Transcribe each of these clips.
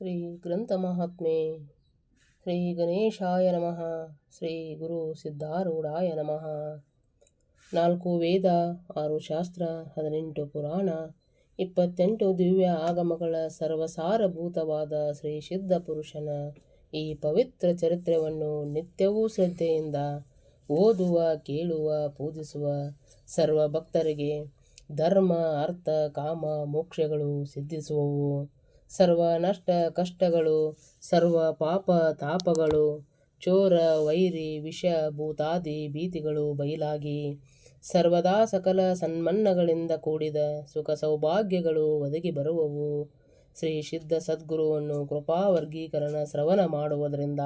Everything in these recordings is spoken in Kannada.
ಶ್ರೀ ಗ್ರಂಥ ಮಹಾತ್ಮೆ ಶ್ರೀ ಗಣೇಶಾಯ ನಮಃ, ಶ್ರೀ ಗುರು ಸಿದ್ಧಾರೂಢಾಯ ನಮಃ. ನಾಲ್ಕು ವೇದ, ಆರು ಶಾಸ್ತ್ರ, ಹದಿನೆಂಟು ಪುರಾಣ, ಇಪ್ಪತ್ತೆಂಟು ದಿವ್ಯ ಆಗಮಗಳ ಸರ್ವಸಾರಭೂತವಾದ ಶ್ರೀ ಸಿದ್ಧ ಪುರುಷನ ಈ ಪವಿತ್ರ ಚರಿತ್ರೆಯನ್ನು ನಿತ್ಯವೂ ಶ್ರದ್ಧೆಯಿಂದ ಓದುವ, ಕೇಳುವ, ಪೂಜಿಸುವ ಸರ್ವ ಭಕ್ತರಿಗೆ ಧರ್ಮ, ಅರ್ಥ, ಕಾಮ, ಮೋಕ್ಷಗಳು ಸಿದ್ಧಿಸುವವು. ಸರ್ವ ನಷ್ಟ ಕಷ್ಟಗಳು, ಸರ್ವ ಪಾಪ ತಾಪಗಳು, ಚೋರ, ವೈರಿ, ವಿಷ, ಭೂತಾದಿ ಭೀತಿಗಳು ಬಯಲಾಗಿ ಸರ್ವದಾ ಸಕಲ ಸನ್ಮನ್ನಗಳಿಂದ ಕೂಡಿದ ಸುಖ ಸೌಭಾಗ್ಯಗಳು ಒದಗಿ ಬರುವವು. ಶ್ರೀ ಸಿದ್ಧ ಸದ್ಗುರುವನ್ನು ಕೃಪಾ ವರ್ಗೀಕರಣ ಶ್ರವಣ ಮಾಡುವುದರಿಂದ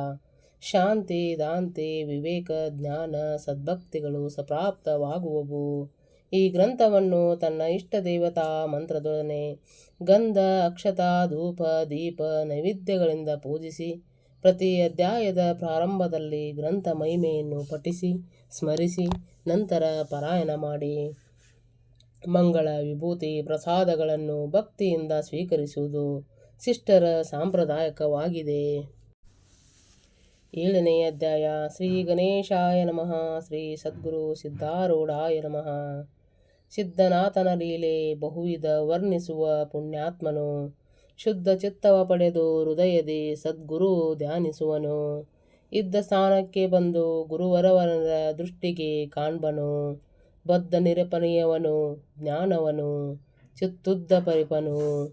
ಶಾಂತಿ, ದಾಂತಿ, ವಿವೇಕ, ಜ್ಞಾನ, ಸದ್ಭಕ್ತಿಗಳು ಸಪ್ರಾಪ್ತವಾಗುವವು. ಈ ಗ್ರಂಥವನ್ನು ತನ್ನ ಇಷ್ಟ ದೇವತಾ ಮಂತ್ರದೊಡನೆ ಗಂಧ, ಅಕ್ಷತ, ಧೂಪ, ದೀಪ, ನೈವೇದ್ಯಗಳಿಂದ ಪೂಜಿಸಿ, ಪ್ರತಿ ಅಧ್ಯಾಯದ ಪ್ರಾರಂಭದಲ್ಲಿ ಗ್ರಂಥ ಮಹಿಮೆಯನ್ನು ಪಠಿಸಿ, ಸ್ಮರಿಸಿ, ನಂತರ ಪಾರಾಯಣ ಮಾಡಿ. ಮಂಗಳ ವಿಭೂತಿ ಪ್ರಸಾದಗಳನ್ನು ಭಕ್ತಿಯಿಂದ ಸ್ವೀಕರಿಸುವುದು ಶಿಷ್ಟರ ಸಾಂಪ್ರದಾಯಿಕವಾಗಿದೆ. ಏಳನೇ ಅಧ್ಯಾಯ ಶ್ರೀ ಗಣೇಶಾಯ ನಮಃ ಶ್ರೀ ಸದ್ಗುರು ಸಿದ್ಧಾರೂಢಾಯ ನಮಃ. ಸಿದ್ಧನಾಥನ ಲೀಲೆ ಬಹುವಿಧ ವರ್ಣಿಸುವ ಪುಣ್ಯಾತ್ಮನು ಶುದ್ಧ ಚಿತ್ತವ ಪಡೆದು ಹೃದಯದಿ ಸದ್ಗುರು ಧ್ಯಾನಿಸುವನು. ಇದ್ದ ಸ್ಥಾನಕ್ಕೆ ಬಂದು ಗುರುವರವರ ದೃಷ್ಟಿಗೆ ಕಾಣ್ಬನು. ಬದ್ಧ ನಿರಪನೀಯವನು ಜ್ಞಾನವನು ಚಿತ್ತುದ್ದ ಪರಿಪನು.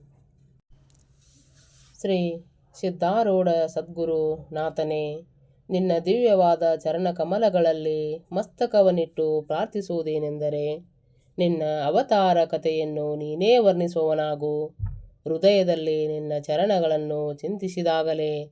ಶ್ರೀ ಸಿದ್ಧಾರೂಢ ಸದ್ಗುರು ನಾಥನೇ ನಿನ್ನ ದಿವ್ಯವಾದ ಚರಣಕಮಲಗಳಲ್ಲಿ ಮಸ್ತಕವನಿಟ್ಟು ಪ್ರಾರ್ಥಿಸುವುದೇನೆಂದರೆ, ನಿನ್ನ ಅವತಾರ ಕಥೆಯನ್ನು ನೀನೇ ವರ್ಣಿಸುವವನಾಗು. ಹೃದಯದಲ್ಲಿ ನಿನ್ನ ಚರಣಗಳನ್ನು ಚಿಂತಿಸಿದಾಗಲೇ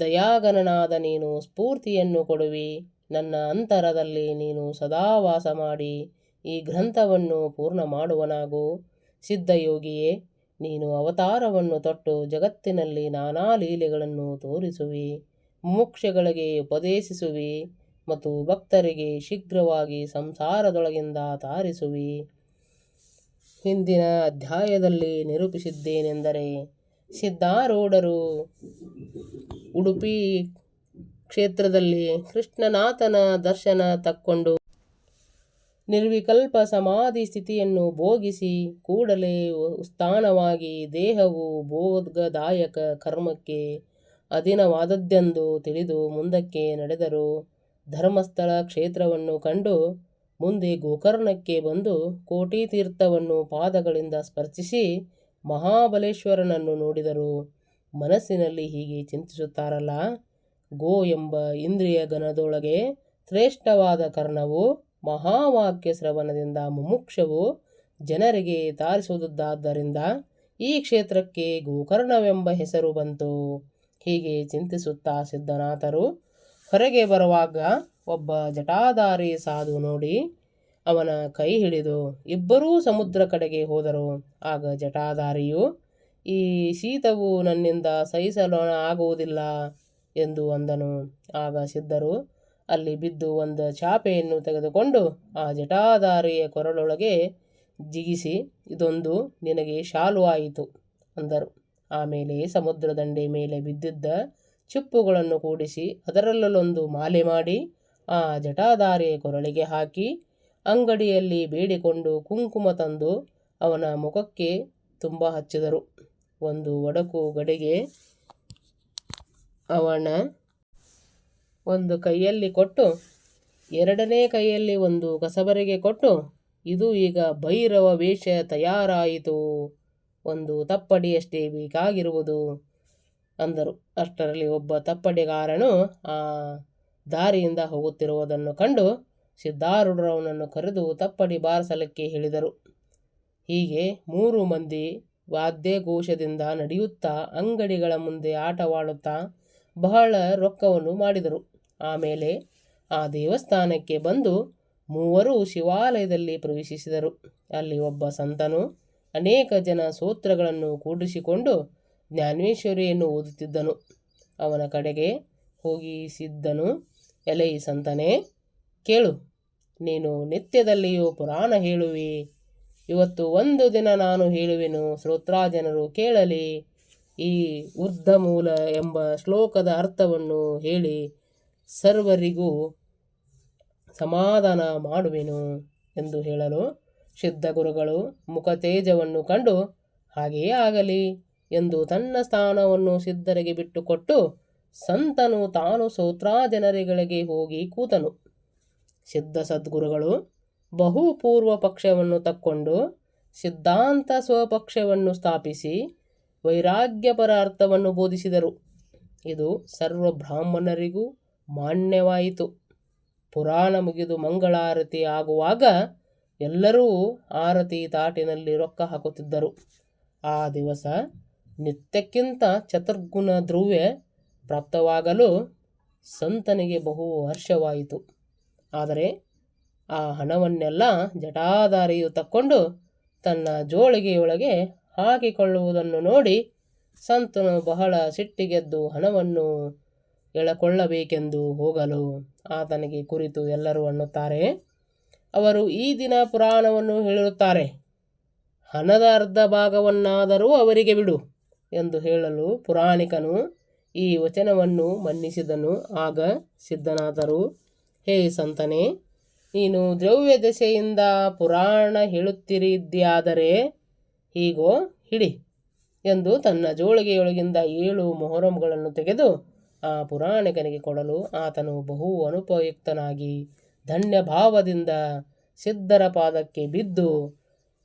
ದಯಾಗಣನಾದ ನೀನು ಸ್ಫೂರ್ತಿಯನ್ನು ಕೊಡುವಿ. ನನ್ನ ಅಂತರದಲ್ಲಿ ನೀನು ಸದಾ ವಾಸ ಮಾಡಿ ಈ ಗ್ರಂಥವನ್ನು ಪೂರ್ಣ ಮಾಡುವನಾಗು ಸಿದ್ಧಯೋಗಿಯೇ, ನೀನು ಅವತಾರವನ್ನು ತೊಟ್ಟು ಜಗತ್ತಿನಲ್ಲಿ ನಾನಾ ಲೀಲೆಗಳನ್ನು ತೋರಿಸುವಿ. ಮುಮುಕ್ಷಗಳಿಗೆ ಉಪದೇಶಿಸುವಿ ಮತ್ತು ಭಕ್ತರಿಗೆ ಶೀಘ್ರವಾಗಿ ಸಂಸಾರದೊಳಗಿಂದ ತಾರಿಸುವಿ. ಹಿಂದಿನ ಅಧ್ಯಾಯದಲ್ಲಿ ನಿರೂಪಿಸಿದ್ದೇನೆಂದರೆ, ಸಿದ್ಧಾರೂಢರು ಉಡುಪಿ ಕ್ಷೇತ್ರದಲ್ಲಿ ಕೃಷ್ಣನಾಥನ ದರ್ಶನ ತಕ್ಕೊಂಡು ನಿರ್ವಿಕಲ್ಪ ಸಮಾಧಿ ಸ್ಥಿತಿಯನ್ನು ಭೋಗಿಸಿ ಕೂಡಲೇ ಸ್ಥಾನವಾಗಿ ದೇಹವು ಬೋಧದಾಯಕ ಕರ್ಮಕ್ಕೆ ಅಧೀನವಾದದ್ದೆಂದು ತಿಳಿದು ಮುಂದಕ್ಕೆ ನಡೆದರು. ಧರ್ಮಸ್ಥಳ ಕ್ಷೇತ್ರವನ್ನು ಕಂಡು ಮುಂದೆ ಗೋಕರ್ಣಕ್ಕೆ ಬಂದು ಕೋಟಿ ತೀರ್ಥವನ್ನು ಪಾದಗಳಿಂದ ಸ್ಪರ್ಶಿಸಿ ಮಹಾಬಲೇಶ್ವರನನ್ನು ನೋಡಿದರು. ಮನಸ್ಸಿನಲ್ಲಿ ಹೀಗೆ ಚಿಂತಿಸುತ್ತಾರಲ್ಲ? ಗೋ ಎಂಬ ಇಂದ್ರಿಯ ಗಣದೊಳಗೆ ಶ್ರೇಷ್ಠವಾದ ಕರ್ಣವು ಮಹಾವಾಕ್ಯ ಶ್ರವಣದಿಂದ ಮುಮುಕ್ಷವು ಜನರಿಗೆ ತಾರಿಸುವುದಾದ್ದರಿಂದ ಈ ಕ್ಷೇತ್ರಕ್ಕೆ ಗೋಕರ್ಣವೆಂಬ ಹೆಸರು ಬಂತು. ಹೀಗೆ ಚಿಂತಿಸುತ್ತಾ ಸಿದ್ಧನಾಥರು ಹೊರಗೆ ಬರುವಾಗ ಒಬ್ಬ ಜಟಾಧಾರಿ ಸಾಧು ನೋಡಿ ಅವನ ಕೈ ಹಿಡಿದು ಇಬ್ಬರೂ ಸಮುದ್ರ ಕಡೆಗೆ ಹೋದರು. ಆಗ ಜಟಾಧಾರಿಯು, ಈ ಶೀತವು ನನ್ನಿಂದ ಸಹಿಸಲು ಆಗುವುದಿಲ್ಲ ಎಂದು ಅಂದನು. ಆಗ ಸಿದ್ಧರು, ಅಲ್ಲಿ ಬಿದ್ದು ಒಂದು ಚಾಪೆಯನ್ನು ತೆಗೆದುಕೊಂಡು ಆ ಜಟಾಧಾರಿಯ ಕೊರಳೊಳಗೆ ಜಿಗಿಸಿ, ಇದೊಂದು ನಿನಗೆ ಶಾಲು ಆಯಿತು ಅಂದರು. ಆಮೇಲೆ ಸಮುದ್ರ ದಂಡೆ ಮೇಲೆ ಬಿದ್ದಿದ್ದ ಚಿಪ್ಪುಗಳನ್ನು ಕೂಡಿಸಿ ಅದರಲ್ಲೊಂದು ಮಾಲೆ ಮಾಡಿ ಆ ಜಟಾಧಾರಿಯ ಕೊರಳಿಗೆ ಹಾಕಿ ಅಂಗಡಿಯಲ್ಲಿ ಬೇಡಿಕೊಂಡು ಕುಂಕುಮ ತಂದು ಅವನ ಮುಖಕ್ಕೆ ತುಂಬ ಹಚ್ಚಿದರು. ಒಂದು ಒಡಕು ಗಡಿಗೆ ಅವನ ಒಂದು ಕೈಯಲ್ಲಿ ಕೊಟ್ಟು, ಎರಡನೇ ಕೈಯಲ್ಲಿ ಒಂದು ಕಸಬರಿಗೆ ಕೊಟ್ಟು, ಇದು ಈಗ ಭೈರವ ವೇಷ ತಯಾರಾಯಿತು. ಒಂದು ತಪ್ಪಡಿಯಷ್ಟೇ ಬೇಕಾಗಿರುವುದು ಅಂದರು. ಅಷ್ಟರಲ್ಲಿ ಒಬ್ಬ ತಪ್ಪಡಿಗಾರನು ಆ ದಾರಿಯಿಂದ ಹೋಗುತ್ತಿರುವುದನ್ನು ಕಂಡು ಸಿದ್ಧಾರೂಢರವನನ್ನು ಕರೆದು ತಪ್ಪಡಿ ಬಾರಿಸಲಿಕ್ಕೆ ಹೇಳಿದರು. ಹೀಗೆ ಮೂರು ಮಂದಿ ವಾದ್ಯ ಘೋಷದಿಂದ ನಡೆಯುತ್ತಾ ಅಂಗಡಿಗಳ ಮುಂದೆ ಆಟವಾಡುತ್ತಾ ಬಹಳ ರೊಕ್ಕವನ್ನು ಮಾಡಿದರು. ಆಮೇಲೆ ಆ ದೇವಸ್ಥಾನಕ್ಕೆ ಬಂದು ಮೂವರು ಶಿವಾಲಯದಲ್ಲಿ ಪ್ರವೇಶಿಸಿದರು. ಅಲ್ಲಿ ಒಬ್ಬ ಸಂತನು ಅನೇಕ ಜನ ಸೂತ್ರಗಳನ್ನು ಕೂಡಿಸಿಕೊಂಡು ಜ್ಞಾನೇಶ್ವರಿಯನ್ನು ಓದುತ್ತಿದ್ದನು. ಅವನ ಕಡೆಗೆ ಹೋಗಿ ಸಿದ್ದನು, ಎಲೈ ಸಂತನೇ, ಕೇಳು, ನೀನು ನಿತ್ಯದಲ್ಲಿಯೂ ಪುರಾಣ ಹೇಳುವಿ. ಇವತ್ತು ಒಂದು ದಿನ ನಾನು ಹೇಳುವೆನು, ಶ್ರೋತ್ರಾಜನರು ಕೇಳಲಿ. ಈ ಊರ್ಧಮೂಲ ಎಂಬ ಶ್ಲೋಕದ ಅರ್ಥವನ್ನು ಹೇಳಿ ಸರ್ವರಿಗೂ ಸಮಾಧಾನ ಮಾಡುವೆನು ಎಂದು ಹೇಳಲು ಸಿದ್ಧಗುರುಗಳು ಮುಖತೇಜವನ್ನು ಕಂಡು ಹಾಗೆಯೇ ಆಗಲಿ ಎಂದು ತನ್ನ ಸ್ಥಾನವನ್ನು ಸಿದ್ಧರಿಗೆ ಬಿಟ್ಟುಕೊಟ್ಟು ಸಂತನು ತಾನು ಸೋತ್ರಾ ಜನರಿಗಳಿಗೆ ಹೋಗಿ ಕೂತನು. ಸಿದ್ಧ ಸದ್ಗುರುಗಳು ಬಹುಪೂರ್ವ ಪಕ್ಷವನ್ನು ತಕ್ಕೊಂಡು ಸಿದ್ಧಾಂತ ಸ್ವಪಕ್ಷವನ್ನು ಸ್ಥಾಪಿಸಿ ವೈರಾಗ್ಯಪರ ಅರ್ಥವನ್ನು ಬೋಧಿಸಿದರು. ಇದು ಸರ್ವ ಬ್ರಾಹ್ಮಣರಿಗೂ ಮಾನ್ಯವಾಯಿತು. ಪುರಾಣ ಮುಗಿದು ಮಂಗಳಾರತಿ ಆಗುವಾಗ ಎಲ್ಲರೂ ಆರತಿ ತಾಟಿನಲ್ಲಿ ರೊಕ್ಕ ಹಾಕುತ್ತಿದ್ದರು. ಆ ದಿವಸ ನಿತ್ಯಕ್ಕಿಂತ ಚತುರ್ಗುಣ ಧ್ರುವೆ ಪ್ರಾಪ್ತವಾಗಲು ಸಂತನಿಗೆ ಬಹು ಹರ್ಷವಾಯಿತು. ಆದರೆ ಆ ಹಣವನ್ನೆಲ್ಲ ಜಟಾಧಾರಿಯು ತಕ್ಕೊಂಡು ತನ್ನ ಜೋಳಿಗೆಯೊಳಗೆ ಹಾಕಿಕೊಳ್ಳುವುದನ್ನು ನೋಡಿ ಸಂತನು ಬಹಳ ಸಿಟ್ಟಿಗೆದ್ದು ಹಣವನ್ನು ಎಳಕೊಳ್ಳಬೇಕೆಂದು ಹೋಗಲು ಆತನಿಗೆ ಕುರಿತು ಎಲ್ಲರೂ ಅನ್ನುತ್ತಾರೆ. ಅವರು ಈ ದಿನ ಪುರಾಣವನ್ನು ಹೇಳಿರುತ್ತಾರೆ ಹಣದ ಅರ್ಧ ಭಾಗವನ್ನಾದರೂ ಅವರಿಗೆ ಬಿಡು ಎಂದು ಹೇಳಲು ಪುರಾಣಿಕನು ಈ ವಚನವನ್ನು ಮನ್ನಿಸಿದನು. ಆಗ ಸಿದ್ಧನಾದರು, ಹೇ ಸಂತನೆ, ನೀನು ದ್ರವ್ಯ ದಶೆಯಿಂದ ಪುರಾಣ ಹೇಳುತ್ತಿರಿದ್ಯಾದರೆ ಹೀಗೋ ಹಿಡಿ ಎಂದು ತನ್ನ ಜೋಳಿಗೆಯೊಳಗಿಂದ ಏಳು ಮೊಹರಂಗಳನ್ನು ತೆಗೆದು ಆ ಪುರಾಣಿಕನಿಗೆ ಕೊಡಲು ಆತನು ಬಹು ಅನುಪಯುಕ್ತನಾಗಿ ಧನ್ಯ ಭಾವದಿಂದ ಸಿದ್ಧರ ಪಾದಕ್ಕೆ ಬಿದ್ದು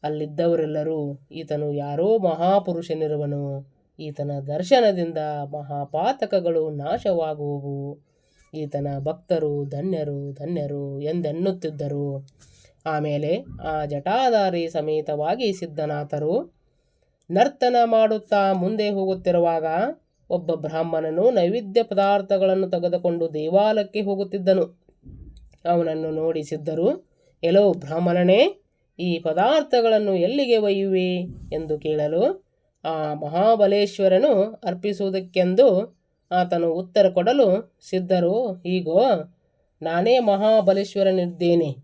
ಅಲ್ಲಿದ್ದವರೆಲ್ಲರೂ ಈತನು ಯಾರೋ ಮಹಾಪುರುಷನಿರುವನು. ಈತನ ದರ್ಶನದಿಂದ ಮಹಾಪಾತಕಗಳು ನಾಶವಾಗುವು ಈತನ ಭಕ್ತರು ಧನ್ಯರು ಧನ್ಯರು ಎಂದೆನ್ನುತ್ತಿದ್ದರು. ಆಮೇಲೆ ಆ ಜಟಾಧಾರಿ ಸಮೇತವಾಗಿ ಸಿದ್ಧನಾಥರು ನರ್ತನ ಮಾಡುತ್ತಾ ಮುಂದೆ ಹೋಗುತ್ತಿರುವಾಗ ಒಬ್ಬ ಬ್ರಾಹ್ಮಣನು ನೈವೇದ್ಯ ಪದಾರ್ಥಗಳನ್ನು ತೆಗೆದುಕೊಂಡು ದೇವಾಲಯಕ್ಕೆ ಹೋಗುತ್ತಿದ್ದನು. ಅವನನ್ನು ನೋಡಿ ಸಿದ್ಧರು ಎಲೋ ಬ್ರಾಹ್ಮಣನೇ, ಈ ಪದಾರ್ಥಗಳನ್ನು ಎಲ್ಲಿಗೆ ಒಯ್ಯುವೆ? ಎಂದು ಕೇಳಲು ಆ ಮಹಾಬಲೇಶ್ವರನು ಅರ್ಪಿಸುವುದಕ್ಕೆಂದು ಆತನು ಉತ್ತರ ಕೊಡಲು ಸಿದ್ಧರು ಹೀಗೋ ನಾನೇ ಮಹಾಬಲೇಶ್ವರನಿದ್ದೇನೆ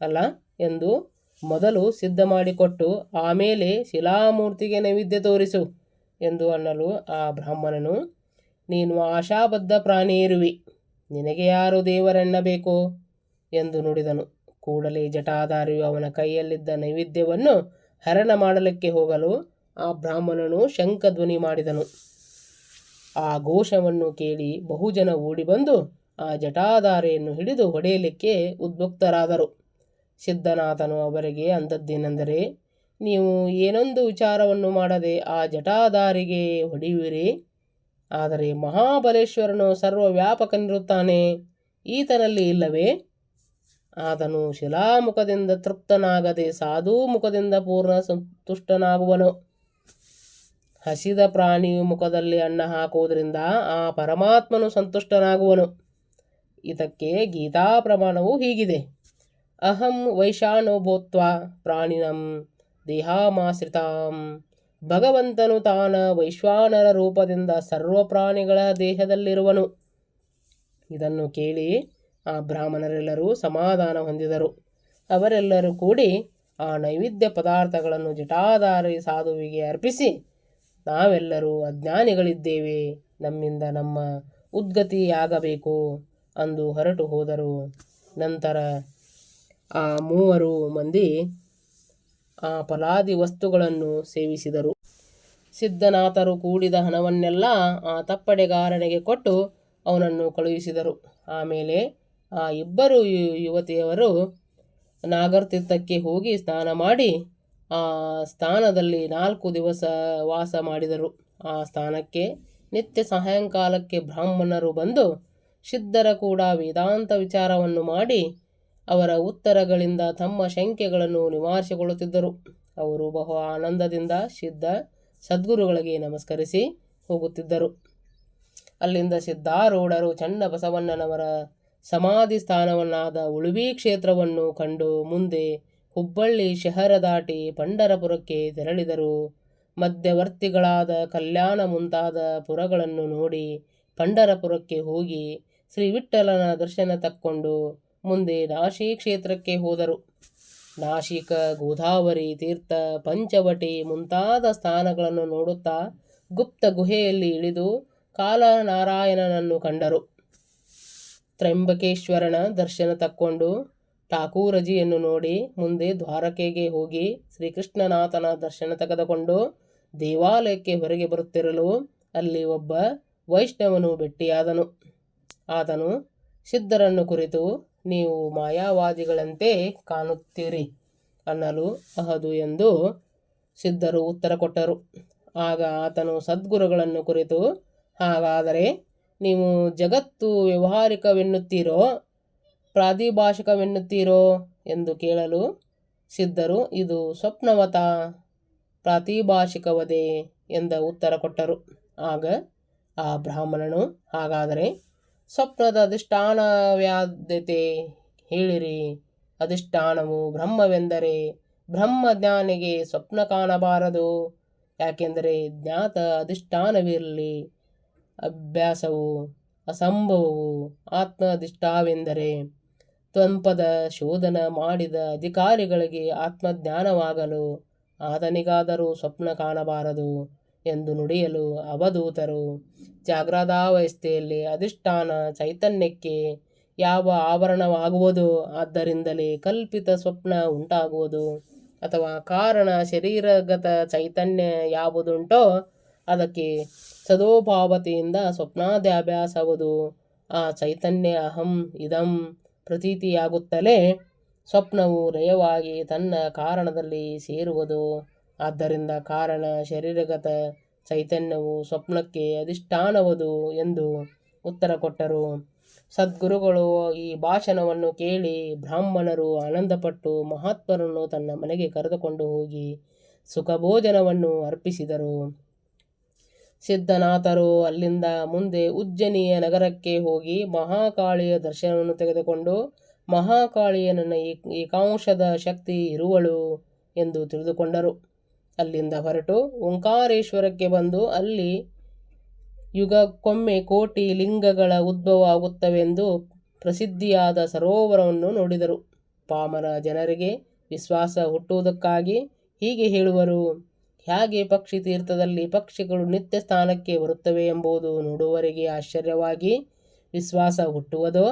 ಅಲ್ಲ ಎಂದು ಮೊದಲು ಸಿದ್ಧ ಮಾಡಿಕೊಟ್ಟು ಆಮೇಲೆ ಶಿಲಾಮೂರ್ತಿಗೆ ನೈವೇದ್ಯ ತೋರಿಸು ಎಂದು ಅನ್ನಲು ಆ ಬ್ರಾಹ್ಮಣನು, ನೀನು ಆಶಾಬದ್ಧ ಪ್ರಾಣಿ ಇರುವಿ. ನಿನಗೆ ಯಾರು ದೇವರೆನ್ನಬೇಕು ಎಂದು ನುಡಿದನು. ಕೂಡಲೇ ಜಟಾಧಾರಿಯು ಅವನ ಕೈಯಲ್ಲಿದ್ದ ನೈವೇದ್ಯವನ್ನು ಹರಣ ಮಾಡಲಿಕ್ಕೆ ಹೋಗಲು ಆ ಬ್ರಾಹ್ಮಣನು ಶಂಖಧ್ವನಿ ಮಾಡಿದನು. ಆ ಘೋಷವನ್ನು ಕೇಳಿ ಬಹುಜನ ಓಡಿಬಂದು ಆ ಜಟಾಧಾರೆಯನ್ನು ಹಿಡಿದು ಹೊಡೆಯಲಿಕ್ಕೆ ಉದ್ಭುಕ್ತರಾದರು ಸಿದ್ಧನಾಥನು ಅವರಿಗೆ ಅಂದದ್ದೇನೆಂದರೆ, ನೀವು ಏನೊಂದು ವಿಚಾರವನ್ನು ಮಾಡದೆ ಆ ಜಟಾಧಾರಿಗೆ ಹೊಡೆಯುವಿರಿ. ಆದರೆ ಮಹಾಬಲೇಶ್ವರನು ಸರ್ವವ್ಯಾಪಕನಿರುತ್ತಾನೆ. ಈತನಲ್ಲಿ ಇಲ್ಲವೇ? ಆತನು ಶಿಲಾಮುಖದಿಂದ ತೃಪ್ತನಾಗದೆ ಸಾಧು ಮುಖದಿಂದ ಪೂರ್ಣ ಸಂತುಷ್ಟನಾಗುವನು. ಹಸಿದ ಪ್ರಾಣಿಯು ಮುಖದಲ್ಲಿ ಅನ್ನ ಹಾಕುವುದರಿಂದ ಆ ಪರಮಾತ್ಮನು ಸಂತುಷ್ಟನಾಗುವನು. ಇದಕ್ಕೆ ಗೀತಾ ಪ್ರಮಾಣವು ಹೀಗಿದೆ. ಅಹಂ ವೈಶಾನೋ ಭೂತ್ವ ಪ್ರಾಣಿನಂ ದೇಹಾಮಾಶ್ರಿತಾಂ. ಭಗವಂತನು ತಾನ ವೈಶ್ವಾನರ ರೂಪದಿಂದ ಸರ್ವ ಪ್ರಾಣಿಗಳ ದೇಹದಲ್ಲಿರುವನು. ಇದನ್ನು ಕೇಳಿ ಆ ಬ್ರಾಹ್ಮಣರೆಲ್ಲರೂ ಸಮಾಧಾನ ಹೊಂದಿದರು. ಅವರೆಲ್ಲರೂ ಕೂಡಿ ಆ ನೈವೇದ್ಯ ಪದಾರ್ಥಗಳನ್ನು ಜಟಾಧಾರಿ ಸಾಧುವಿಗೆ ಅರ್ಪಿಸಿ, ನಾವೆಲ್ಲರೂ ಅಜ್ಞಾನಿಗಳಿದ್ದೇವೆ, ನಮ್ಮಿಂದ ನಮ್ಮ ಉದ್ಗತಿಯಾಗಬೇಕು ಅಂದು ಹೊರಟು ಹೋದರು. ನಂತರ ಆ ಮೂವರು ಮಂದಿ ಆ ಫಲಾದಿ ವಸ್ತುಗಳನ್ನು ಸೇವಿಸಿದರು. ಸಿದ್ಧನಾಥರು ಕೂಡಿದ ಹಣವನ್ನೆಲ್ಲ ಆ ತಪ್ಪಡೆಗಾರನಿಗೆ ಕೊಟ್ಟು ಅವನನ್ನು ಕಳುಹಿಸಿದರು. ಆಮೇಲೆ ಆ ಇಬ್ಬರು ಯುವತಿಯವರು ನಾಗರ್ತೀರ್ಥಕ್ಕೆ ಹೋಗಿ ಸ್ನಾನ ಮಾಡಿ ಆ ಸ್ಥಾನದಲ್ಲಿ ನಾಲ್ಕು ದಿವಸ ವಾಸ ಮಾಡಿದರು. ಆ ಸ್ಥಾನಕ್ಕೆ ನಿತ್ಯ ಸಾಯಂಕಾಲಕ್ಕೆ ಬ್ರಾಹ್ಮಣರು ಬಂದು ಸಿದ್ಧರ ಕೂಡ ವೇದಾಂತ ವಿಚಾರವನ್ನು ಮಾಡಿ ಅವರ ಉತ್ತರಗಳಿಂದ ತಮ್ಮ ಶಂಕೆಗಳನ್ನು ನಿವಾರಿಸಿಕೊಳ್ಳುತ್ತಿದ್ದರು. ಅವರು ಬಹು ಆನಂದದಿಂದ ಸಿದ್ಧ ಸದ್ಗುರುಗಳಿಗೆ ನಮಸ್ಕರಿಸಿ ಹೋಗುತ್ತಿದ್ದರು. ಅಲ್ಲಿಂದ ಸಿದ್ಧಾರೂಢರು ಚನ್ನಬಸವಣ್ಣನವರ ಸಮಾಧಿ ಸ್ಥಾನವನ್ನಾದ ಉಳುವಿ ಕ್ಷೇತ್ರವನ್ನು ಕಂಡು ಮುಂದೆ ಹುಬ್ಬಳ್ಳಿ ಶಹರ ದಾಟಿ ಪಂಡರಪುರಕ್ಕೆ ತೆರಳಿದರು. ಮಧ್ಯವರ್ತಿಗಳಾದ ಕಲ್ಯಾಣ ಮುಂತಾದ ಪುರಗಳನ್ನು ನೋಡಿ ಪಂಡರಪುರಕ್ಕೆ ಹೋಗಿ ಶ್ರೀ ವಿಠ್ಠಲನ ದರ್ಶನ ತಕ್ಕೊಂಡು ಮುಂದೆ ನಾಶಿ ಕ್ಷೇತ್ರಕ್ಕೆ ಹೋದರು. ನಾಶಿಕ ಗೋದಾವರಿ ತೀರ್ಥ ಪಂಚವಟಿ ಮುಂತಾದ ಸ್ಥಾನಗಳನ್ನು ನೋಡುತ್ತಾ ಗುಪ್ತ ಗುಹೆಯಲ್ಲಿ ಇಳಿದು ಕಾಲನಾರಾಯಣನನ್ನು ಕಂಡರು. ತ್ರಂಬಕೇಶ್ವರನ ದರ್ಶನ ತಕ್ಕೊಂಡು ಠಾಕೂರಜಿಯನ್ನು ನೋಡಿ ಮುಂದೆ ದ್ವಾರಕೆಗೆ ಹೋಗಿ ಶ್ರೀಕೃಷ್ಣನಾಥನ ದರ್ಶನ ತೆಗೆದುಕೊಂಡು ದೇವಾಲಯಕ್ಕೆ ಹೊರಗೆ ಬರುತ್ತಿರಲು ಅಲ್ಲಿ ಒಬ್ಬ ವೈಷ್ಣವನು ಭೆಟ್ಟಿಯಾದನು ಆತನು ಸಿದ್ಧರನ್ನು ಕುರಿತು ನೀವು ಮಾಯಾವಾದಿಗಳಂತೆ ಕಾಣುತ್ತೀರಿ ಅನ್ನಲು ಅಹದು ಎಂದು ಸಿದ್ಧರು ಉತ್ತರ ಕೊಟ್ಟರು. ಆಗ ಆತನು ಸದ್ಗುರುಗಳನ್ನು ಕುರಿತು, ಹಾಗಾದರೆ ನೀವು ಜಗತ್ತು ವ್ಯವಹಾರಿಕವೆನ್ನುತ್ತೀರೋ, ಪ್ರಾತಿಭಾಷಿಕವೆನ್ನುತ್ತೀರೋ ಎಂದು ಕೇಳಲು ಸಿದ್ಧರು, ಇದು ಸ್ವಪ್ನವತ ಪ್ರಾತಿಭಾಷಿಕವದೆ ಎಂದ ಉತ್ತರ ಕೊಟ್ಟರು. ಆಗ ಆ ಬ್ರಾಹ್ಮಣನು, ಹಾಗಾದರೆ ಸ್ವಪ್ನದ ಅಧಿಷ್ಠಾನವ್ಯಾದ್ಯತೆ ಹೇಳಿರಿ. ಅಧಿಷ್ಠಾನವು ಬ್ರಹ್ಮವೆಂದರೆ ಬ್ರಹ್ಮಜ್ಞಾನಿಗೆ ಸ್ವಪ್ನ ಕಾಣಬಾರದು. ಯಾಕೆಂದರೆ ಜ್ಞಾತ ಅಧಿಷ್ಠಾನವಿರಲಿ. ಅಭ್ಯಾಸವು ಅಸಂಭವವು ಆತ್ಮ ಅಧಿಷ್ಠಾವೆಂದರೆ ತ್ವಂಪದ ಶೋಧನ ಮಾಡಿದ ಅಧಿಕಾರಿಗಳಿಗೆ ಆತ್ಮಜ್ಞಾನವಾಗಲು ಆತನಿಗಾದರೂ ಸ್ವಪ್ನ ಕಾಣಬಾರದು. ಎಂದು ನುಡಿಯಲು ಅವಧೂತರು. ಜಾಗ್ರತಾವಸ್ಥೆಯಲ್ಲಿ ಅಧಿಷ್ಠಾನ ಚೈತನ್ಯಕ್ಕೆ ಯಾವ ಆವರಣವಾಗುವುದು? ಆದ್ದರಿಂದಲೇ ಕಲ್ಪಿತ ಸ್ವಪ್ನ ಉಂಟಾಗುವುದು. ಅಥವಾ ಕಾರಣ ಶರೀರಗತ ಚೈತನ್ಯ ಯಾವುದುಂಟೋ ಅದಕ್ಕೆ ಸದೋಪಾವತಿಯಿಂದ ಸ್ವಪ್ನಾದ್ಯಾಭ್ಯಾಸವುದು. ಆ ಚೈತನ್ಯ ಅಹಂ ಇದಂ ಪ್ರತೀತಿಯಾಗುತ್ತಲೇ ಸ್ವಪ್ನವು ಲಯವಾಗಿ ತನ್ನ ಕಾರಣದಲ್ಲಿ ಸೇರುವುದು. ಆದ್ದರಿಂದ ಕಾರಣ ಶರೀರಗತ ಚೈತನ್ಯವು ಸ್ವಪ್ನಕ್ಕೆ ಅಧಿಷ್ಠಾನವದು ಎಂದು ಉತ್ತರ ಕೊಟ್ಟರು. ಸದ್ಗುರುಗಳು ಈ ಭಾಷಣವನ್ನು ಕೇಳಿ ಬ್ರಾಹ್ಮಣರು ಆನಂದಪಟ್ಟು ಮಹಾತ್ಮರನ್ನು ತನ್ನ ಮನೆಗೆ ಕರೆದುಕೊಂಡು ಹೋಗಿ ಸುಖಭೋಜನವನ್ನು ಅರ್ಪಿಸಿದರು. ಸಿದ್ಧನಾಥರು ಅಲ್ಲಿಂದ ಮುಂದೆ ಉಜ್ಜನಿಯ ನಗರಕ್ಕೆ ಹೋಗಿ ಮಹಾಕಾಳಿಯ ದರ್ಶನವನ್ನು ತೆಗೆದುಕೊಂಡು ಮಹಾಕಾಳಿಯ ನನ್ನ ಏಕಾಂಶದ ಶಕ್ತಿ ಇರುವಳು ಎಂದು ತಿಳಿದುಕೊಂಡರು. ಅಲ್ಲಿಂದ ಹೊರಟು ಓಂಕಾರೇಶ್ವರಕ್ಕೆ ಬಂದು ಅಲ್ಲಿ ಯುಗಕ್ಕೊಮ್ಮೆ ಕೋಟಿ ಲಿಂಗಗಳ ಉದ್ಭವ ಆಗುತ್ತವೆಂದು ಪ್ರಸಿದ್ಧಿಯಾದ ಸರೋವರವನ್ನು ನೋಡಿದರು. ಪಾಮರ ಜನರಿಗೆ ವಿಶ್ವಾಸ ಹುಟ್ಟುವುದಕ್ಕಾಗಿ ಹೀಗೆ ಹೇಳುವರು ಹೇಗೆ ಪಕ್ಷಿ ತೀರ್ಥದಲ್ಲಿ ಪಕ್ಷಿಗಳು ನಿತ್ಯ ಸ್ಥಾನಕ್ಕೆ ಬರುತ್ತವೆ ಎಂಬುದು ನೋಡುವವರಿಗೆ ಆಶ್ಚರ್ಯವಾಗಿ ವಿಶ್ವಾಸ ಹುಟ್ಟುವುದೋ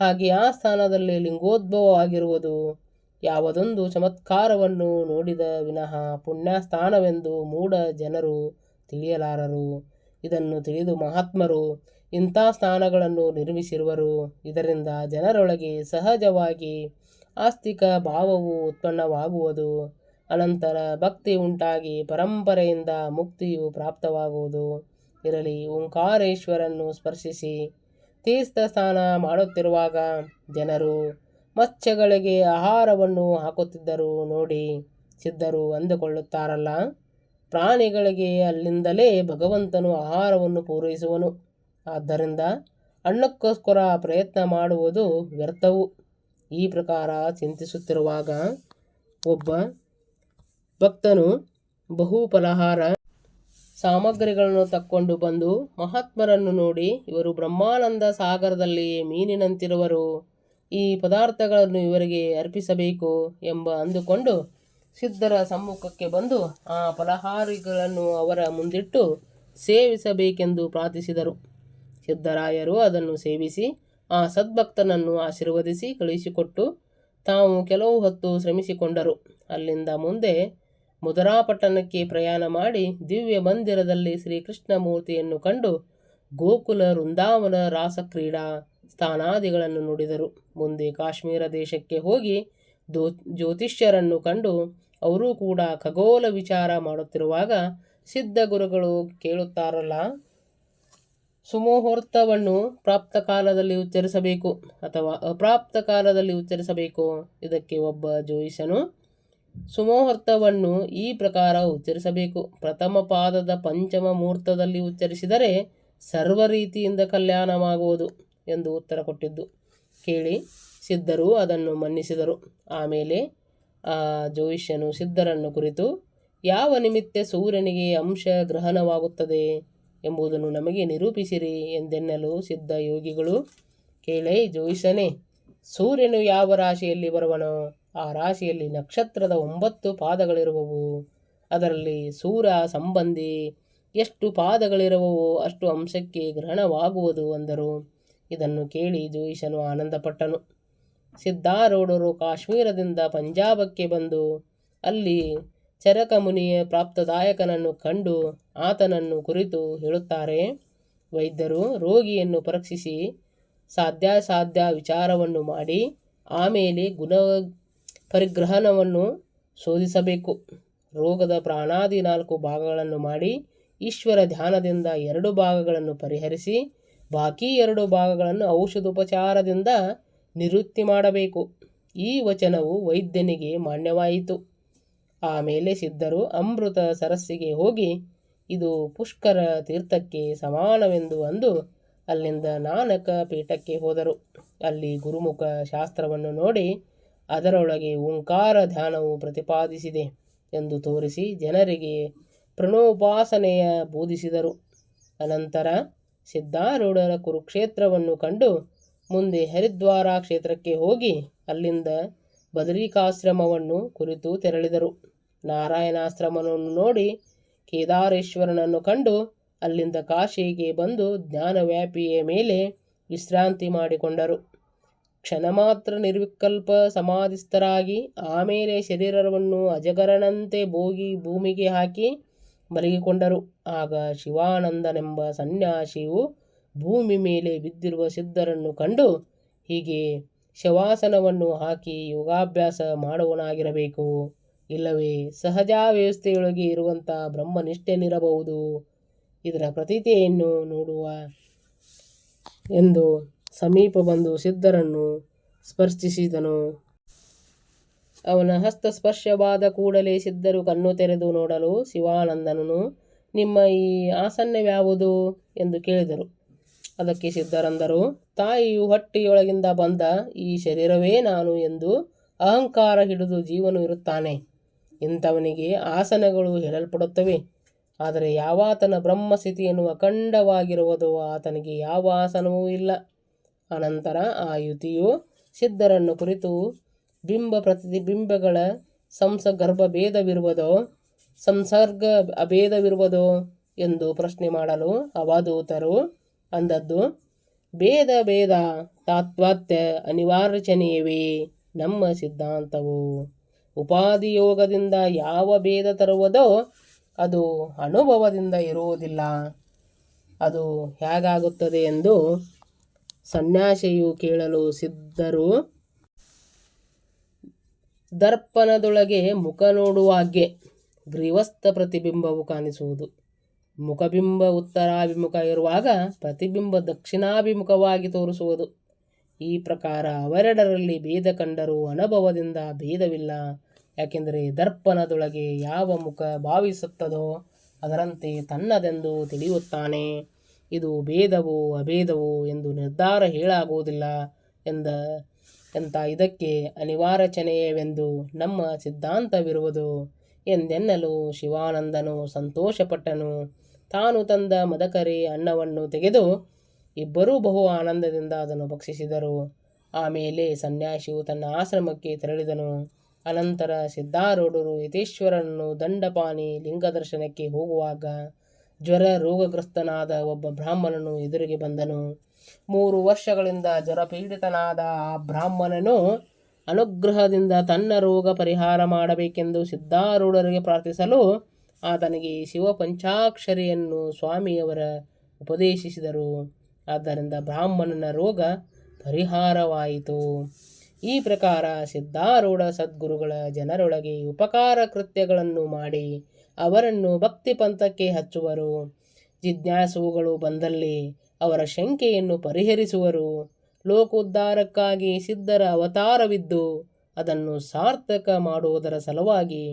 ಹಾಗೆ ಆ ಸ್ಥಾನದಲ್ಲಿ ಲಿಂಗೋದ್ಭವವಾಗಿರುವುದು ಯಾವುದೊಂದು ಚಮತ್ಕಾರವನ್ನು ನೋಡಿದ ವಿನಃ ಪುಣ್ಯಸ್ಥಾನವೆಂದು ಮೂಢ ಜನರು ತಿಳಿಯಲಾರರು. ಇದನ್ನು ತಿಳಿದು ಮಹಾತ್ಮರು ಇಂಥ ಸ್ಥಾನಗಳನ್ನು ನಿರ್ಮಿಸಿರುವರು. ಇದರಿಂದ ಜನರೊಳಗೆ ಸಹಜವಾಗಿ ಆಸ್ತಿಕ ಭಾವವು ಉತ್ಪನ್ನವಾಗುವುದು. ಅನಂತರ ಭಕ್ತಿ ಉಂಟಾಗಿ ಪರಂಪರೆಯಿಂದ ಮುಕ್ತಿಯು ಪ್ರಾಪ್ತವಾಗುವುದು. ಇರಲಿ, ಓಂಕಾರೇಶ್ವರನ್ನು ಸ್ಪರ್ಶಿಸಿ ತೀರ್ಥ ಸ್ನಾನ ಮಾಡುತ್ತಿರುವಾಗ ಜನರು ಮತ್ಸ್ಯಗಳಿಗೆ ಆಹಾರವನ್ನು ಹಾಕುತ್ತಿದ್ದರು ನೋಡಿ ಸಿದ್ಧರು ಅಂದುಕೊಳ್ಳುತ್ತಾರಲ್ಲ. ಪ್ರಾಣಿಗಳಿಗೆ ಅಲ್ಲಿಂದಲೇ ಭಗವಂತನು ಆಹಾರವನ್ನು ಪೂರೈಸುವನು. ಆದ್ದರಿಂದ ಅನ್ನಕ್ಕೋಸ್ಕರ ಪ್ರಯತ್ನ ಮಾಡುವುದು ವ್ಯರ್ಥವು. ಈ ಪ್ರಕಾರ ಚಿಂತಿಸುತ್ತಿರುವಾಗ ಒಬ್ಬ ಭಕ್ತನು ಬಹು ಫಲಹಾರ ಸಾಮಗ್ರಿಗಳನ್ನು ತಕ್ಕೊಂಡು ಬಂದು ಮಹಾತ್ಮರನ್ನು ನೋಡಿ, ಇವರು ಬ್ರಹ್ಮಾನಂದ ಸಾಗರದಲ್ಲಿ ಮೀನಿನಂತಿರುವರು. ಈ ಪದಾರ್ಥಗಳನ್ನು ಇವರಿಗೆ ಅರ್ಪಿಸಬೇಕು ಎಂಬ ಅಂದುಕೊಂಡು ಸಿದ್ಧರ ಸಮ್ಮುಖಕ್ಕೆ ಬಂದು ಆ ಫಲಹಾರಿಗಳನ್ನು ಅವರ ಮುಂದಿಟ್ಟು ಸೇವಿಸಬೇಕೆಂದು ಪ್ರಾರ್ಥಿಸಿದರು. ಸಿದ್ಧರಾಯರು ಅದನ್ನು ಸೇವಿಸಿ ಆ ಸದ್ಭಕ್ತನನ್ನು ಆಶೀರ್ವದಿಸಿ ಕಳುಹಿಸಿಕೊಟ್ಟು ತಾವು ಕೆಲವು ಹೊತ್ತು ಶ್ರಮಿಸಿಕೊಂಡರು. ಅಲ್ಲಿಂದ ಮುಂದೆ ಮುದರಾಪಟ್ಟಣಕ್ಕೆ ಪ್ರಯಾಣ ಮಾಡಿ ದಿವ್ಯ ಮಂದಿರದಲ್ಲಿ ಶ್ರೀಕೃಷ್ಣ ಮೂರ್ತಿಯನ್ನು ಕಂಡು ಗೋಕುಲ ವೃಂದಾವನ ರಾಸಕ್ರೀಡಾ ಸ್ಥಾನಾದಿಗಳನ್ನು ನುಡಿದರು. ಮುಂದೆ ಕಾಶ್ಮೀರ ದೇಶಕ್ಕೆ ಹೋಗಿ ದೋ, ಜ್ಯೋತಿಷ್ಯರನ್ನು ಕಂಡು ಅವರೂ ಕೂಡ ಖಗೋಲ ವಿಚಾರ ಮಾಡುತ್ತಿರುವಾಗ ಸಿದ್ಧ ಗುರುಗಳು ಕೇಳುತ್ತಾರಲ್ಲ, ಸುಮುಹೂರ್ತವನ್ನು ಪ್ರಾಪ್ತ ಕಾಲದಲ್ಲಿ ಉಚ್ಚರಿಸಬೇಕು ಅಥವಾ ಅಪ್ರಾಪ್ತ ಕಾಲದಲ್ಲಿ ಉಚ್ಚರಿಸಬೇಕು? ಇದಕ್ಕೆ ಒಬ್ಬ ಜೋಯಿಸನು ಸುಮುಹೂರ್ತವನ್ನು ಈ ಪ್ರಕಾರ ಉಚ್ಚರಿಸಬೇಕು. ಪ್ರಥಮ ಪಾದದ ಪಂಚಮ ಮುಹೂರ್ತದಲ್ಲಿ ಉಚ್ಚರಿಸಿದರೆ ಸರ್ವ ರೀತಿಯಿಂದ ಕಲ್ಯಾಣವಾಗುವುದು. ಎಂದು ಉತ್ತರ ಕೊಟ್ಟಿದ್ದು. ಕೇಳಿ. ಸಿದ್ಧರು ಅದನ್ನು ಮನ್ನಿಸಿದರು. ಆಮೇಲೆ ಆ ಜ್ಯೋತಿಷ್ಯನು ಸಿದ್ಧರನ್ನು ಕುರಿತು, ಯಾವ ನಿಮಿತ್ತ ಸೂರ್ಯನಿಗೆ ಅಂಶ ಗ್ರಹಣವಾಗುತ್ತದೆ ಎಂಬುದನ್ನು ನಮಗೆ ನಿರೂಪಿಸಿರಿ ಎಂದೆನ್ನಲು ಸಿದ್ಧ ಯೋಗಿಗಳು ಕೇಳೇ ಜೋಯಿಸನೇ ಸೂರ್ಯನು ಯಾವ ರಾಶಿಯಲ್ಲಿ ಬರುವನೋ ಆ ರಾಶಿಯಲ್ಲಿ ನಕ್ಷತ್ರದ ಒಂಬತ್ತು ಪಾದಗಳಿರುವವು. ಅದರಲ್ಲಿ ಸೂರ್ಯ ಸಂಬಂಧಿ ಎಷ್ಟು ಪಾದಗಳಿರುವವೋ ಅಷ್ಟು ಅಂಶಕ್ಕೆ ಗ್ರಹಣವಾಗುವುದು, ಅಂದರು. ಇದನ್ನು ಕೇಳಿ ಜೋಯಿಸನು ಆನಂದಪಟ್ಟನು. ಸಿದ್ಧಾರೂಢರು ಕಾಶ್ಮೀರದಿಂದ ಪಂಜಾಬಕ್ಕೆ ಬಂದು ಅಲ್ಲಿ ಚರಕ ಮುನಿಯ ಪ್ರಾಪ್ತದಾಯಕನನ್ನು ಕಂಡು ಆತನನ್ನು ಕುರಿತು ಹೇಳುತ್ತಾರೆ, ವೈದ್ಯರು ರೋಗಿಯನ್ನು ಪರೀಕ್ಷಿಸಿ ಸಾಧ್ಯಾಸಾಧ್ಯ ವಿಚಾರವನ್ನು ಮಾಡಿ ಆಮೇಲೆ ಗುಣ ಪರಿಗ್ರಹಣವನ್ನು ಶೋಧಿಸಬೇಕು. ರೋಗದ ಪ್ರಾಣಾದಿ ನಾಲ್ಕು ಭಾಗಗಳನ್ನು ಮಾಡಿ ಈಶ್ವರ ಧ್ಯಾನದಿಂದ ಎರಡು ಭಾಗಗಳನ್ನು ಪರಿಹರಿಸಿ ಬಾಕಿ ಎರಡು ಭಾಗಗಳನ್ನು ಔಷಧೋಪಚಾರದಿಂದ ನಿವೃತ್ತಿ ಮಾಡಬೇಕು. ಈ ವಚನವು ವೈದ್ಯನಿಗೆ ಮಾನ್ಯವಾಯಿತು. ಆಮೇಲೆ ಸಿದ್ಧರು ಅಮೃತ ಸರಸ್ಸಿಗೆ ಹೋಗಿ, ಇದು ಪುಷ್ಕರ ತೀರ್ಥಕ್ಕೆ ಸಮಾನವೆಂದು ಅಂದು ಅಲ್ಲಿಂದ ನಾನಕ ಪೀಠಕ್ಕೆ ಹೋದರು. ಅಲ್ಲಿ ಗುರುಮುಖ ಶಾಸ್ತ್ರವನ್ನು ನೋಡಿ ಅದರೊಳಗೆ ಓಂಕಾರ ಧ್ಯಾನವು ಪ್ರತಿಪಾದಿಸಿದೆ ಎಂದು ತೋರಿಸಿ ಜನರಿಗೆ ಪ್ರಣೋಪಾಸನೆಯ ಬೋಧಿಸಿದರು. ಅನಂತರ ಸಿದ್ಧಾರೂಢರ ಕುರುಕ್ಷೇತ್ರವನ್ನು ಕಂಡು ಮುಂದೆ ಹರಿದ್ವಾರ ಕ್ಷೇತ್ರಕ್ಕೆ ಹೋಗಿ ಅಲ್ಲಿಂದ ಬದರಿಕಾಶ್ರಮವನ್ನು ಕುರಿತು ತೆರಳಿದರು. ನಾರಾಯಣಾಶ್ರಮವನ್ನು ನೋಡಿ ಕೇದಾರೇಶ್ವರನನ್ನು ಕಂಡು ಅಲ್ಲಿಂದ ಕಾಶಿಗೆ ಬಂದು ಜ್ಞಾನವ್ಯಾಪಿಯ ಮೇಲೆ ವಿಶ್ರಾಂತಿ ಮಾಡಿಕೊಂಡರು. ಕ್ಷಣ ಮಾತ್ರ ನಿರ್ವಿಕಲ್ಪ ಸಮಾಧಿಸ್ಥರಾಗಿ ಆಮೇಲೆ ಶರೀರವನ್ನು ಅಜಗರನಂತೆ ಭೋಗಿ ಭೂಮಿಗೆ ಹಾಕಿ ಮಲಗಿಕೊಂಡರು. ಆಗ ಶಿವಾನಂದನೆಂಬ ಸನ್ಯಾಸಿಯು ಭೂಮಿ ಮೇಲೆ ಬಿದ್ದಿರುವ ಸಿದ್ಧರನ್ನು ಕಂಡು ಹೀಗೆ ಶವಾಸನವನ್ನು ಹಾಕಿ ಯೋಗಾಭ್ಯಾಸ ಮಾಡುವನಾಗಿರಬೇಕು. ಇಲ್ಲವೇ ಸಹಜ ವ್ಯವಸ್ಥೆಯೊಳಗೆ ಇರುವಂಥ ಬ್ರಹ್ಮನಿಷ್ಠೆನಿರಬಹುದು ಇದರ ಪ್ರತೀತೆಯನ್ನು ನೋಡುವ ಎಂದು ಸಮೀಪ ಬಂದು ಸಿದ್ಧರನ್ನು ಸ್ಪರ್ಶಿಸಿದನು. ಅವನ ಹಸ್ತ ಸ್ಪರ್ಶವಾದ ಕೂಡಲೇ ಸಿದ್ಧರು ಕಣ್ಣು ತೆರೆದು ನೋಡಲು ಶಿವಾನಂದನನು ನಿಮ್ಮ ಈ ಆಸನ್ನವ್ಯಾವುದು ಎಂದು ಕೇಳಿದರು. ಅದಕ್ಕೆ ಸಿದ್ಧರಂದರು, ತಾಯಿಯು ಹೊಟ್ಟೆಯೊಳಗಿಂದ ಬಂದ ಈ ಶರೀರವೇ ನಾನು ಎಂದು ಅಹಂಕಾರ ಹಿಡಿದು ಜೀವನು ಇರುತ್ತಾನೆ. ಇಂಥವನಿಗೆ ಆಸನಗಳು ಹೇಳಲ್ಪಡುತ್ತವೆ. ಆದರೆ ಯಾವಾತನ ಬ್ರಹ್ಮಸ್ಥಿತಿಯನ್ನು ಅಖಂಡವಾಗಿರುವುದೋ ಆತನಿಗೆ ಯಾವ ಆಸನವೂ ಇಲ್ಲ. ಅನಂತರ ಆ ಯುತಿಯು ಸಿದ್ಧರನ್ನು ಕುರಿತು ಬಿಂಬ ಪ್ರತಿಬಿಂಬಗಳ ಸಂಸಗರ್ಭ ಭೇದವಿರುವುದೋ, ಸಂಸರ್ಗ ಅಭೇದವಿರುವುದೋ ಎಂದು ಪ್ರಶ್ನೆ ಮಾಡಲು ಅವಧೂತರು ಅಂದದ್ದು, ಭೇದ ಭೇದ ತಾತ್ವಾತ್ಯ ಅನಿವಾರ್ಯಚನೆಯವೇ ನಮ್ಮ ಸಿದ್ಧಾಂತವು. ಉಪಾಧಿಯೋಗದಿಂದ ಯಾವ ಭೇದ ತರುವುದೋ ಅದು ಅನುಭವದಿಂದ ಇರುವುದಿಲ್ಲ. ಅದು ಹೇಗಾಗುತ್ತದೆ ಎಂದು ಸನ್ಯಾಸಿಯು ಕೇಳಲು ಸಿದ್ಧರು ದರ್ಪಣದೊಳಗೆ ಮುಖ ನೋಡುವಾಗೆ ಗ್ರೀವಸ್ಥ ಪ್ರತಿಬಿಂಬವು ಕಾಣಿಸುವುದು. ಮುಖಬಿಂಬ ಉತ್ತರಾಭಿಮುಖ ಇರುವಾಗ ಪ್ರತಿಬಿಂಬ ದಕ್ಷಿಣಾಭಿಮುಖವಾಗಿ ತೋರಿಸುವುದು. ಈ ಪ್ರಕಾರ ಅವೆರಡರಲ್ಲಿ ಭೇದ ಕಂಡರೂ ಅನುಭವದಿಂದ ಭೇದವಿಲ್ಲ. ಯಾಕೆಂದರೆ ದರ್ಪಣದೊಳಗೆ ಯಾವ ಮುಖ ಭಾವಿಸುತ್ತದೋ ಅದರಂತೆ ತನ್ನದೆಂದು ತಿಳಿಯುತ್ತಾನೆ. ಇದು ಭೇದವೋ ಅಭೇದವೋ ಎಂದು ನಿರ್ಧಾರ ಹೇಳಾಗುವುದಿಲ್ಲ ಎಂದ ಎಂತ ಇದಕ್ಕೆ ಅನಿವಾರ್ಯಚನೆಯವೆಂದು ನಮ್ಮ ಸಿದ್ಧಾಂತವಿರುವುದು? ಎಂದೆನ್ನಲು ಶಿವಾನಂದನು ಸಂತೋಷಪಟ್ಟನು. ತಾನು ತಂದ ಮದಕರಿ ಅನ್ನವನ್ನು ತೆಗೆದು ಇಬ್ಬರೂ ಬಹು ಆನಂದದಿಂದ ಅದನ್ನು ಭಕ್ಷಿಸಿದರು. ಆಮೇಲೆ ಸನ್ಯಾಸಿಯು ತನ್ನ ಆಶ್ರಮಕ್ಕೆ ತೆರಳಿದನು. ಅನಂತರ ಸಿದ್ಧಾರೂಢರು ಯತೀಶ್ವರನನ್ನು ದಂಡಪಾಣಿ ಲಿಂಗದರ್ಶನಕ್ಕೆ ಹೋಗುವಾಗ ಜ್ವರ ರೋಗಗ್ರಸ್ತನಾದ ಒಬ್ಬ ಬ್ರಾಹ್ಮಣನು ಎದುರಿಗೆ ಬಂದನು. ಮೂರು ವರ್ಷಗಳಿಂದ ಜ್ವರಪೀಡಿತನಾದ ಆ ಬ್ರಾಹ್ಮಣನು ಅನುಗ್ರಹದಿಂದ ತನ್ನ ರೋಗ ಪರಿಹಾರ ಮಾಡಬೇಕೆಂದು ಸಿದ್ಧಾರೂಢರಿಗೆ ಪ್ರಾರ್ಥಿಸಲು ಆತನಿಗೆ ಶಿವ ಪಂಚಾಕ್ಷರಿಯನ್ನು ಸ್ವಾಮಿಯವರ ಉಪದೇಶಿಸಿದರು. ಆದ್ದರಿಂದ ಬ್ರಾಹ್ಮಣನ ರೋಗ ಪರಿಹಾರವಾಯಿತು. ಈ ಪ್ರಕಾರ ಸಿದ್ಧಾರೂಢ ಸದ್ಗುರುಗಳ ಜನರೊಳಗೆ ಉಪಕಾರ ಕೃತ್ಯಗಳನ್ನು ಮಾಡಿ ಅವರನ್ನು ಭಕ್ತಿ ಪಂಥಕ್ಕೆ ಹಚ್ಚುವರು. ಜಿಜ್ಞಾಸುಗಳು ಬಂದಲ್ಲಿ ಅವರ ಶಂಕೆಯನ್ನು ಪರಿಹರಿಸುವರು. ಲೋಕೋದ್ಧಾರಕ್ಕಾಗಿ ಸಿದ್ಧರ ಅವತಾರವಿದ್ದು, ಅದನ್ನು ಸಾರ್ಥಕ ಮಾಡುವುದರ ಸಲುವಾಗಿ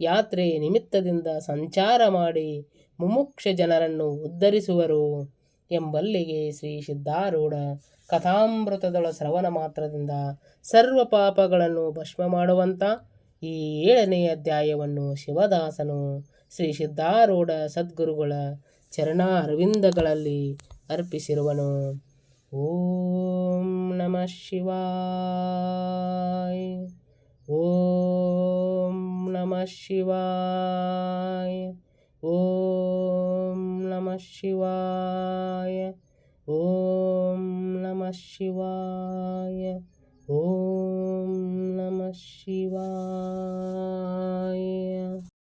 ಯಾತ್ರೆ ನಿಮಿತ್ತದಿಂದ ಸಂಚಾರ ಮಾಡಿ ಮುಮುಕ್ಷ ಜನರನ್ನು ಉದ್ಧರಿಸುವರು ಎಂಬಲ್ಲಿಗೆ ಶ್ರೀ ಸಿದ್ಧಾರೂಢ ಕಥಾಮೃತದೊಳ ಶ್ರವಣ ಮಾತ್ರದಿಂದ ಸರ್ವ ಪಾಪಗಳನ್ನು ಭಸ್ಮ ಮಾಡುವಂಥ ಈ ಏಳನೇ ಅಧ್ಯಾಯವನ್ನು ಶಿವದಾಸನು ಶ್ರೀ ಸಿದ್ಧಾರೂಢ ಸದ್ಗುರುಗಳ ಚರಣ ಅರವಿಂದಗಳಲ್ಲಿ ಅರ್ಪಿಸಿರುವನು ಓಂ ನಮಃ ಶಿವಾಯ ಓಂ ನಮಃ ಶಿವಾಯ ಓಂ ನಮಃ ಶಿವಾಯ ಓಂ ನಮಃ ಶಿವಾಯ ಓಂ ನಮಃ ಶಿವಾಯ